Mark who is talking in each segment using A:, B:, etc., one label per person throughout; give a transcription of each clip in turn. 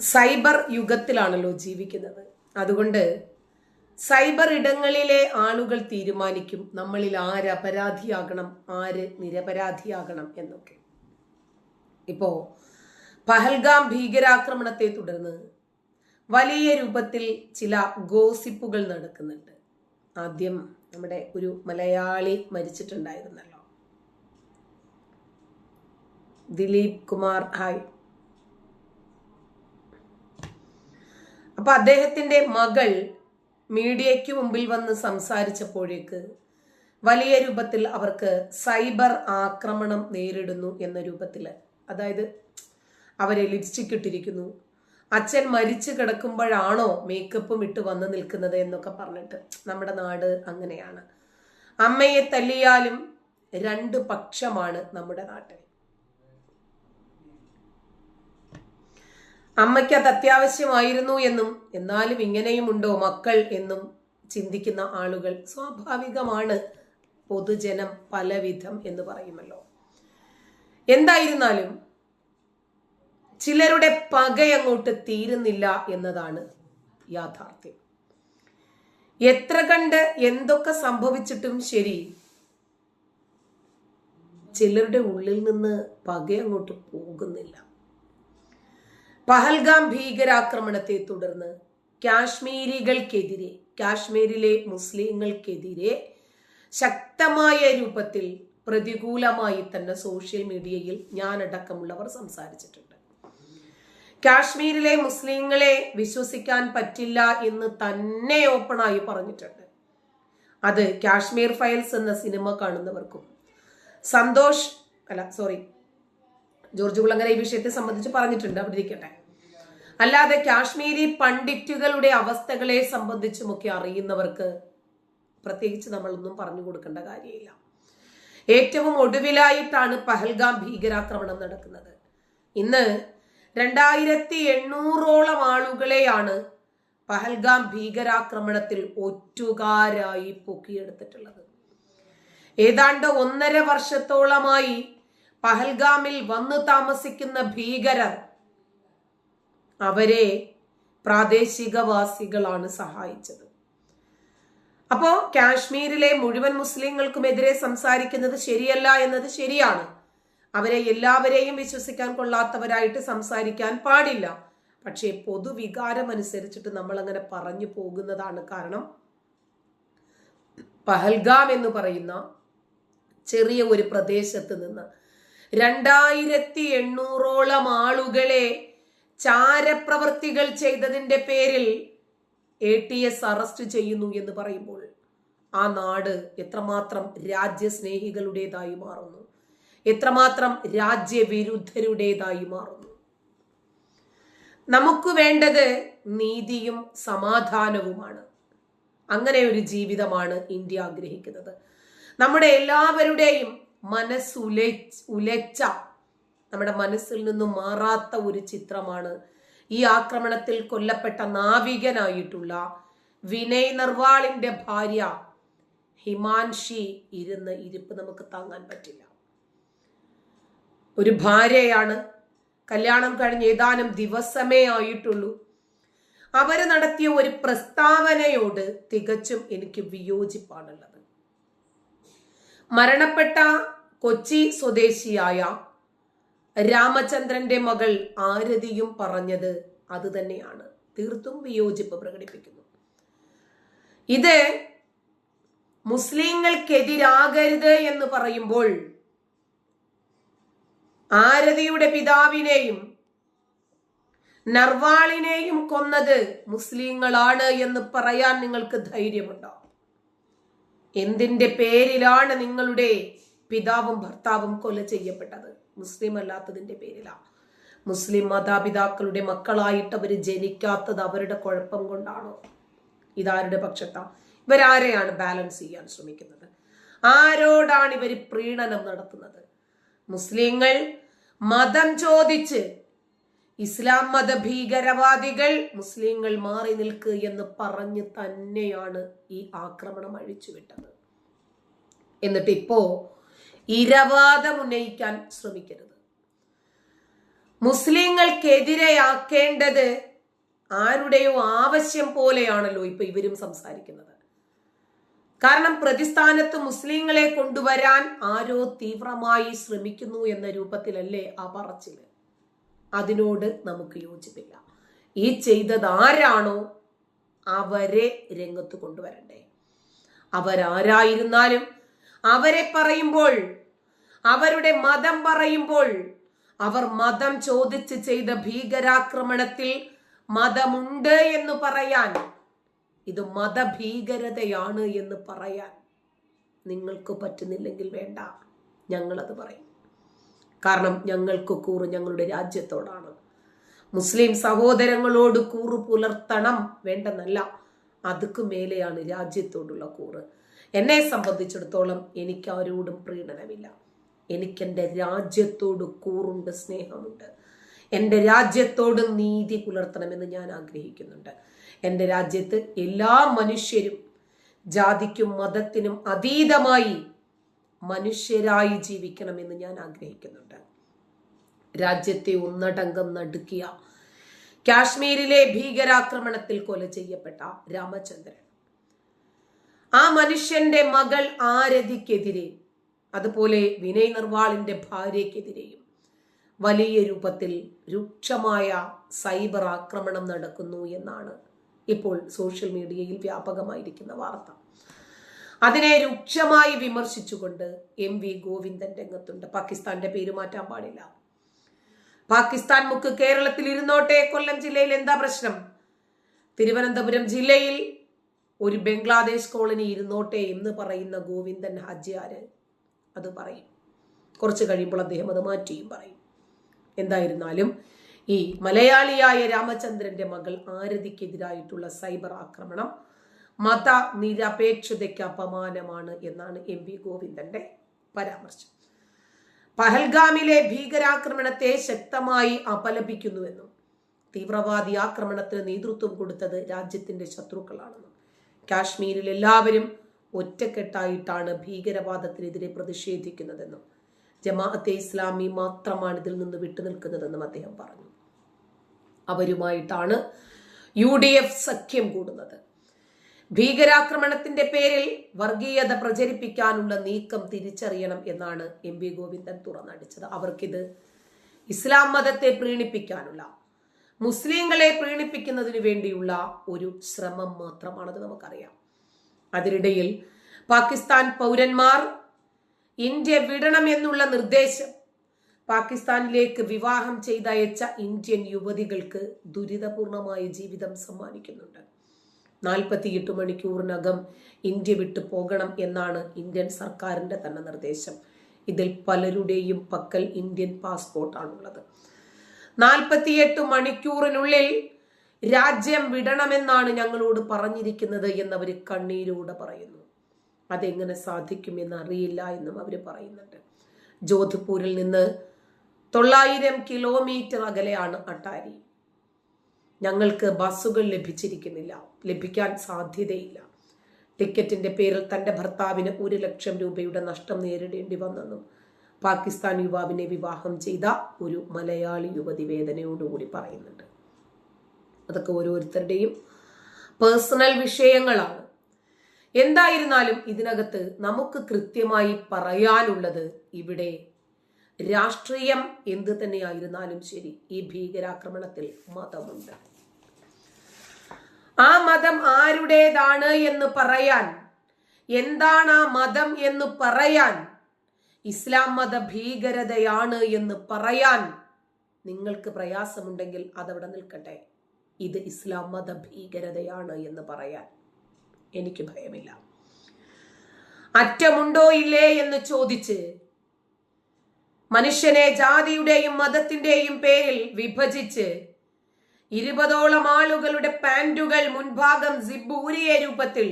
A: Cyber യുഗത്തിലാണല്ലോ ജീവിക്കുന്നത്. അതുകൊണ്ട് cyber ഇടങ്ങളിലെ ആളുകൾ തീരുമാനിക്കും നമ്മളിൽ ആര് അപരാധിയാകണം ആര് നിരപരാധിയാകണം എന്നൊക്കെ. ഇപ്പോ പഹൽഗാം ഭീകരാക്രമണത്തെ തുടർന്ന് വലിയ രൂപത്തിൽ ചില ഗോസിപ്പുകൾ നടക്കുന്നുണ്ട്. ആദ്യം നമ്മുടെ ഒരു മലയാളി മരിച്ചിട്ടുണ്ടായിരുന്നല്ലോ. ദിലീപ് കുമാർ ഹായ്. അപ്പൊ അദ്ദേഹത്തിന്റെ മകൾ മീഡിയയ്ക്ക് മുമ്പിൽ വന്ന് സംസാരിച്ചപ്പോഴേക്ക് വലിയ രൂപത്തിൽ അവർക്ക് സൈബർ ആക്രമണം നേരിടുന്നു എന്ന രൂപത്തിൽ അതായത് അവരെ ലിപ്സ്റ്റിക് ഇട്ടിരിക്കുന്നു. അച്ഛൻ മരിച്ചു കിടക്കുമ്പോഴാണോ മേക്കപ്പും ഇട്ട് വന്ന് നിൽക്കുന്നത് എന്നൊക്കെ പറഞ്ഞിട്ട് നമ്മുടെ നാട് അങ്ങനെയാണ്. അമ്മയെ തല്ലിയാലും രണ്ട് പക്ഷമാണ് നമ്മുടെ നാട്ടിൽ. അമ്മയ്ക്ക് അത് അത്യാവശ്യമായിരുന്നു എന്നും എന്നാലും ഇങ്ങനെയും ഉണ്ടോ മക്കൾ എന്നും ചിന്തിക്കുന്ന ആളുകൾ സ്വാഭാവികമാണ്. പൊതുജനം പലവിധം എന്ന് പറയുമല്ലോ. എന്തായിരുന്നാലും ചിലരുടെ പകയങ്ങോട്ട് തീരുന്നില്ല എന്നതാണ് യാഥാർത്ഥ്യം. എത്ര കണ്ട് എന്തൊക്കെ സംഭവിച്ചിട്ടും ശരി ചിലരുടെ ഉള്ളിൽ നിന്ന് പകയങ്ങോട്ട് പോകുന്നില്ല. പഹൽഗാം ഭീകരാക്രമണത്തെ തുടർന്ന് കാശ്മീരികൾക്കെതിരെ കാശ്മീരിലെ മുസ്ലിങ്ങൾക്കെതിരെ ശക്തമായ രൂപത്തിൽ പ്രതികൂലമായി തന്നെ സോഷ്യൽ മീഡിയയിൽ ഞാനടക്കമുള്ളവർ സംസാരിച്ചിട്ടുണ്ട്. കാശ്മീരിലെ മുസ്ലിങ്ങളെ വിശ്വസിക്കാൻ പറ്റില്ല എന്ന് തന്നെ ഓപ്പണായി പറഞ്ഞിട്ടുണ്ട്. അത് കാശ്മീർ ഫയൽസ് എന്ന സിനിമ കാണുന്നവർക്കും സന്തോഷ് അല്ല സോറി ജോർജ് കുളങ്ങര ഈ വിഷയത്തെ സംബന്ധിച്ച് പറഞ്ഞിട്ടുണ്ട്. അവിടെ ഇരിക്കട്ടെ. അല്ലാതെ കാശ്മീരി പണ്ഡിറ്റുകളുടെ അവസ്ഥകളെ സംബന്ധിച്ചുമൊക്കെ അറിയുന്നവർക്ക് പ്രത്യേകിച്ച് നമ്മളൊന്നും പറഞ്ഞു കൊടുക്കേണ്ട കാര്യമില്ല. ഏറ്റവും ഒടുവിലായിട്ടാണ് പഹൽഗാം ഭീകരാക്രമണം നടക്കുന്നത്. ഇന്ന് രണ്ടായിരത്തി എണ്ണൂറോളം ആളുകളെയാണ് പഹൽഗാം ഭീകരാക്രമണത്തിൽ ഒറ്റുകാരായി പൊക്കിയെടുത്തിട്ടുള്ളത്. ഏതാണ്ട് ഒന്നര വർഷത്തോളമായി പഹൽഗാമിൽ വന്ന് താമസിക്കുന്ന ഭീകരർ അവരെ പ്രാദേശികവാസികളാണ് സഹായിച്ചത്. അപ്പോ കാശ്മീരിലെ മുഴുവൻ മുസ്ലിങ്ങൾക്കുമെതിരെ സംസാരിക്കുന്നത് ശരിയല്ല എന്നത് ശരിയാണ്. അവരെ എല്ലാവരെയും വിശ്വസിക്കാൻ കൊള്ളാത്തവരായിട്ട് സംസാരിക്കാൻ പാടില്ല. പക്ഷേ പൊതുവികാരം അനുസരിച്ചിട്ട് നമ്മൾ അങ്ങനെ പറഞ്ഞു പോകുന്നതാണ് കാരണം പഹൽഗാം എന്ന് പറയുന്ന ചെറിയ ഒരു പ്രദേശത്ത് നിന്ന് രണ്ടായിരത്തി എണ്ണൂറോളം ആളുകളെ ചാരപ്രവർത്തികൾ ചെയ്തതിന്റെ പേരിൽ എ ടി എസ് അറസ്റ്റ് ചെയ്യുന്നു എന്ന് പറയുമ്പോൾ ആ നാട് എത്രമാത്രം രാജ്യസ്നേഹികളുടേതായി മാറുന്നു. എത്രമാത്രം രാജ്യവിരുദ്ധരുടേതായി മാറുന്നു. നമുക്ക് വേണ്ടത് നീതിയും സമാധാനവുമാണ്. അങ്ങനെ ഒരു ജീവിതമാണ് ഇന്ത്യ ആഗ്രഹിക്കുന്നത്. നമ്മുടെ എല്ലാവരുടെയും മനസ്സുല ഉലച്ച നമ്മുടെ മനസ്സിൽ നിന്നും മാറാത്ത ഒരു ചിത്രമാണ്. ഈ ആക്രമണത്തിൽ കൊല്ലപ്പെട്ട നാവികനായിട്ടുള്ള വിനയ് നർവാളിന്റെ ഭാര്യ ഹിമാൻഷി ഇരുന്ന് ഇരിപ്പ് നമുക്ക് താങ്ങാൻ പറ്റില്ല. ഒരു ഭാര്യയാണ്. കല്യാണം കഴിഞ്ഞ് ഏതാനും ദിവസമേ ആയിട്ടുള്ളൂ. അവർ നടത്തിയ ഒരു പ്രസ്താവനയോട് തികച്ചും എനിക്ക് വിയോജിപ്പാണുള്ളത്. മരണപ്പെട്ട കൊച്ചി സ്വദേശിയായ രാമചന്ദ്രന്റെ മകൾ ആരതിയും പറഞ്ഞത് അത് തന്നെയാണ് തീർത്തും വിയോജിപ്പ് പ്രകടിപ്പിക്കുന്നു. ഇത് മുസ്ലിങ്ങൾക്കെതിരാകരുത് എന്ന് പറയുമ്പോൾ ആരതിയുടെ പിതാവിനെയും നർവാളിനെയും കൊന്നത് മുസ്ലിങ്ങളാണ് എന്ന് പറയാൻ നിങ്ങൾക്ക് ധൈര്യമുണ്ടോ? എന്തിന്റെ പേരിലാണ് നിങ്ങളുടെ പിതാവും ഭർത്താവും കൊല ചെയ്യപ്പെട്ടത്? മുസ്ലിം അല്ലാത്തതിന്റെ പേരിലാണ് മുസ്ലിം മാതാപിതാക്കളുടെ മക്കളായിട്ട് അവർ ജനിക്കാത്തത് അവരുടെ കുഴപ്പം കൊണ്ടാണോ? ഇതാരുടെ പക്ഷത്താ? ഇവരാരെയാണ് ബാലൻസ് ചെയ്യാൻ ശ്രമിക്കുന്നത്? ആരോടാണ് ഇവർ പ്രീണനം നടത്തുന്നത്? മുസ്ലിങ്ങൾ മതം ചോദിച്ച് ഇസ്ലാം മത ഭീകരവാദികൾ മുസ്ലിങ്ങൾ മാറി നിൽക്ക് എന്ന് പറഞ്ഞ് തന്നെയാണ് ഈ ആക്രമണം അഴിച്ചുവിട്ടത്. എന്നിട്ട് ഇപ്പോ ഇരവാദം ഉന്നയിക്കാൻ ശ്രമിക്കരുത്. മുസ്ലിങ്ങൾക്കെതിരെയാക്കേണ്ടത് ആരുടെയോ ആവശ്യം പോലെയാണല്ലോ ഇപ്പൊ ഇവരും സംസാരിക്കുന്നത്. കാരണം പ്രതിസ്ഥാനത്ത് മുസ്ലിങ്ങളെ കൊണ്ടുവരാൻ ആരോ തീവ്രമായി ശ്രമിക്കുന്നു എന്ന രൂപത്തിലല്ലേ ആ പറച്ചിൽ. അതിനോട് നമുക്ക് യോജിപ്പില്ല. ഈ ചെയ്തത് ആരാണോ അവരെ രംഗത്ത് കൊണ്ടുവരണ്ടേ. അവരാരായിരുന്നാലും അവരെ പറയുമ്പോൾ അവരുടെ മതം പറയുമ്പോൾ അവർ മതം ചോദിച്ച് ചെയ്ത ഭീകരാക്രമണത്തിൽ മതമുണ്ട് എന്ന് പറയാൻ ഇത് മതഭീകരതയാണ് എന്ന് പറയാൻ നിങ്ങൾക്ക് പറ്റുന്നില്ലെങ്കിൽ വേണ്ട. ഞങ്ങളത് പറയും. കാരണം ഞങ്ങൾക്ക് കൂറ് ഞങ്ങളുടെ രാജ്യത്തോടാണ്. മുസ്ലിം സഹോദരങ്ങളോട് കൂറ് പുലർത്തണം വേണ്ടെന്നല്ല അതുക്ക് മേലെയാണ് രാജ്യത്തോടുള്ള കൂറ്. എന്നെ സംബന്ധിച്ചിടത്തോളം എനിക്ക് ആരോടും പ്രീണനമില്ല. എനിക്കെന്റെ രാജ്യത്തോട് കൂറുണ്ട് സ്നേഹമുണ്ട്. എന്റെ രാജ്യത്തോട് നീതി പുലർത്തണമെന്ന് ഞാൻ ആഗ്രഹിക്കുന്നുണ്ട്. എന്റെ രാജ്യത്ത് എല്ലാ മനുഷ്യരും ജാതിക്കും മതത്തിനും അതീതമായി മനുഷ്യരായി ജീവിക്കണമെന്ന് ഞാൻ ആഗ്രഹിക്കുന്നുണ്ട്. രാജ്യത്തെ ഒന്നടങ്കം നടുക്കിയ കാശ്മീരിലെ ഭീകരാക്രമണത്തിൽ കൊല ചെയ്യപ്പെട്ട രാമചന്ദ്രൻ. ആ മനുഷ്യന്റെ മകൾ ആരതിക്കെതിരെ അതുപോലെ വിനയ് നിർവാളിന്റെ ഭാര്യയ്ക്കെതിരെയും വലിയ രൂപത്തിൽ രൂക്ഷമായ സൈബർ ആക്രമണം നടക്കുന്നു എന്നാണ് ഇപ്പോൾ സോഷ്യൽ മീഡിയയിൽ വ്യാപകമായിരിക്കുന്ന വാർത്ത. അതിനെ രൂക്ഷമായി വിമർശിച്ചുകൊണ്ട് എം വി ഗോവിന്ദൻ രംഗത്തുണ്ട്. പാകിസ്ഥാന്റെ പേര് മാറ്റാൻ പാടില്ല. പാകിസ്ഥാൻ മുക്ക് കേരളത്തിൽ ഇരുന്നോട്ടെ കൊല്ലം ജില്ലയിൽ എന്താ പ്രശ്നം? തിരുവനന്തപുരം ജില്ലയിൽ ഒരു ബംഗ്ലാദേശ് കോളനി ഇരുന്നോട്ടെ എന്ന് പറയുന്ന ഗോവിന്ദൻ ഹാജിയാര് അത് പറയും. കുറച്ച് കഴിയുമ്പോൾ അദ്ദേഹം അത് മാറ്റിയും പറയും. എന്തായിരുന്നാലും ഈ മലയാളിയായ രാമചന്ദ്രന്റെ മകൾ ആരതിക്കെതിരായിട്ടുള്ള സൈബർ ആക്രമണം മത നിരപേക്ഷതയ്ക്ക് അപമാനമാണ് എന്നാണ് എം വി ഗോവിന്ദന്റെ പരാമർശം. പഹൽഗാമിലെ ഭീകരാക്രമണത്തെ ശക്തമായി അപലപിക്കുന്നുവെന്നും തീവ്രവാദി ആക്രമണത്തിന് നേതൃത്വം കൊടുത്തത് രാജ്യത്തിന്റെ ശത്രുക്കളാണെന്നും കാശ്മീരിൽ എല്ലാവരും ഒറ്റക്കെട്ടായിട്ടാണ് ഭീകരവാദത്തിനെതിരെ പ്രതിഷേധിക്കുന്നതെന്നും ജമാഅത്തെ ഇസ്ലാമി മാത്രമാണ് ഇതിൽ നിന്ന് വിട്ടുനിൽക്കുന്നതെന്നും അദ്ദേഹം പറഞ്ഞു. അവരുമായിട്ടാണ് യു ഡി എഫ് സഖ്യം കൂടുന്നത്. ഭീകരാക്രമണത്തിന്റെ പേരിൽ വർഗീയത പ്രചരിപ്പിക്കാനുള്ള നീക്കം തിരിച്ചറിയണം എന്നാണ് എം വി ഗോവിന്ദൻ തുറന്നടിച്ചത്. അവർക്കിത് ഇസ്ലാം മതത്തെ പ്രീണിപ്പിക്കാനുള്ള മുസ്ലിങ്ങളെ പ്രീണിപ്പിക്കുന്നതിന് വേണ്ടിയുള്ള ഒരു ശ്രമം മാത്രമാണത് നമുക്കറിയാം. അതിനിടയിൽ പാകിസ്ഥാൻ പൗരന്മാർ ഇന്ത്യ വിടണം എന്നുള്ള നിർദ്ദേശം പാകിസ്ഥാനിലേക്ക് വിവാഹം ചെയ്തയച്ച ഇന്ത്യൻ യുവതികൾക്ക് ദുരിതപൂർണമായ ജീവിതം സമ്മാനിക്കുന്നുണ്ട്. നാൽപ്പത്തിയെട്ട് മണിക്കൂറിനകം ഇന്ത്യ വിട്ടു പോകണം എന്നാണ് ഇന്ത്യൻ സർക്കാരിന്റെ തന്നെ നിർദ്ദേശം. ഇതിൽ പലരുടെയും പക്കൽ ഇന്ത്യൻ പാസ്പോർട്ടാണുള്ളത് നാൽപ്പത്തിയെട്ട് മണിക്കൂറിനുള്ളിൽ രാജ്യം വിടണമെന്നാണ് ഞങ്ങളോട് പറഞ്ഞിരിക്കുന്നത് എന്നവർ കണ്ണീരോടെ പറയുന്നു. അതെങ്ങനെ സാധിക്കുമെന്ന് അറിയില്ല എന്നും അവർ പറയുന്നുണ്ട്. ജോധ്പൂരിൽ നിന്ന് തൊള്ളായിരം കിലോമീറ്റർ അകലെയാണ് അട്ടാരി. ഞങ്ങൾക്ക് ബസ്സുകൾ ലഭിച്ചിരിക്കുന്നില്ല. ലഭിക്കാൻ സാധ്യതയില്ല. ടിക്കറ്റിന്റെ പേരിൽ തന്റെ ഭർത്താവിന് ഒരു ലക്ഷം രൂപയുടെ നഷ്ടം നേരിടേണ്ടി വന്നെന്നും പാകിസ്ഥാൻ യുവാവിനെ വിവാഹം ചെയ്ത ഒരു മലയാളി യുവതി വേദനയോടുകൂടി പറയുന്നുണ്ട്. അതൊക്കെ ഓരോരുത്തരുടെയും പേഴ്സണൽ വിഷയങ്ങളാണ്. എന്തായിരുന്നാലും ഇതിനകത്ത് നമുക്ക് കൃത്യമായി പറയാനുള്ളത് ഇവിടെ രാഷ്ട്രീയം എന്ത് തന്നെയായിരുന്നാലും ശരി ഈ ഭീകരാക്രമണത്തിൽ മതമുണ്ട്. ആ മതം ആരുടേതാണ് എന്ന് പറയാൻ എന്താണ് ആ മതം എന്ന് പറയാൻ ഇസ്ലാം മത ഭീകരതയാണ് എന്ന് പറയാൻ നിങ്ങൾക്ക് പ്രയാസമുണ്ടെങ്കിൽ അതവിടെ നിൽക്കട്ടെ. ഇത് ഇസ്ലാം മത ഭീകരതയാണ് എന്ന് പറയാൻ എനിക്ക് ഭയമില്ല. അറ്റമുണ്ടോ ഇല്ലേ എന്ന് ചോദിച്ച് മനുഷ്യനെ ജാതിയുടെയും മതത്തിന്റെയും പേരിൽ വിഭജിച്ച് ഇരുപതോളം ആളുകളുടെ പാന്റുകൾ മുൻഭാഗം സിബൂരിയ രൂപത്തിൽ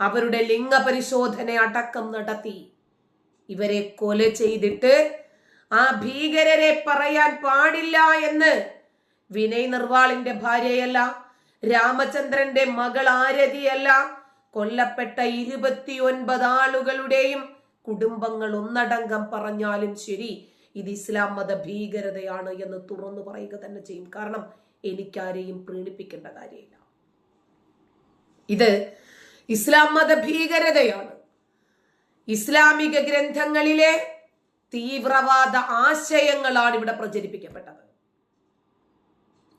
A: അവരുടെ ലിംഗപരിശോധന അടക്കം നടത്തി. ഇവരെ കൊല ചെയ്തിട്ട് ആ ഭീകരരെ പറയാൻ പാടില്ല എന്ന് വിനയ് നിർവാളിന്റെ ഭാര്യയല്ല രാമചന്ദ്രന്റെ മകൾ ആരതിയല്ല കൊല്ലപ്പെട്ട ഇരുപത്തിയൊൻപത് ആളുകളുടെയും കുടുംബങ്ങൾ ഒന്നടങ്കം പറഞ്ഞാലും ശരി ഇത് ഇസ്ലാം മത ഭീകരതയാണ് എന്ന് തുറന്നു പറയുക തന്നെ ചെയ്യും. കാരണം എനിക്കാരെയും പ്രീണിപ്പിക്കേണ്ട കാര്യമില്ല. ഇത് ഇസ്ലാം മത ഭീകരതയാണ്. ഇസ്ലാമിക ഗ്രന്ഥങ്ങളിലെ തീവ്രവാദ ആശയങ്ങളാണ് ഇവിടെ പ്രചരിപ്പിക്കപ്പെട്ടത്.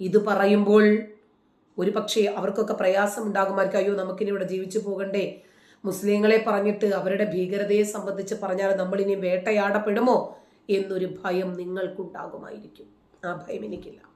A: ഇത് പറയുമ്പോൾ ഒരു പക്ഷേ അവർക്കൊക്കെ പ്രയാസം ഉണ്ടാകുമായിരിക്കും അയ്യോ നമുക്കിനി ഇവിടെ ജീവിച്ചു പോകണ്ടേ? മുസ്ലിങ്ങളെ പറഞ്ഞിട്ട് അവരുടെ ഭീകരതയെ സംബന്ധിച്ച് പറഞ്ഞാൽ നമ്മളിനി വേട്ടയാടപ്പെടുമോ എന്നൊരു ഭയം നിങ്ങൾക്കുണ്ടാകുമായിരിക്കും. ആ ഭയം എനിക്കില്ല.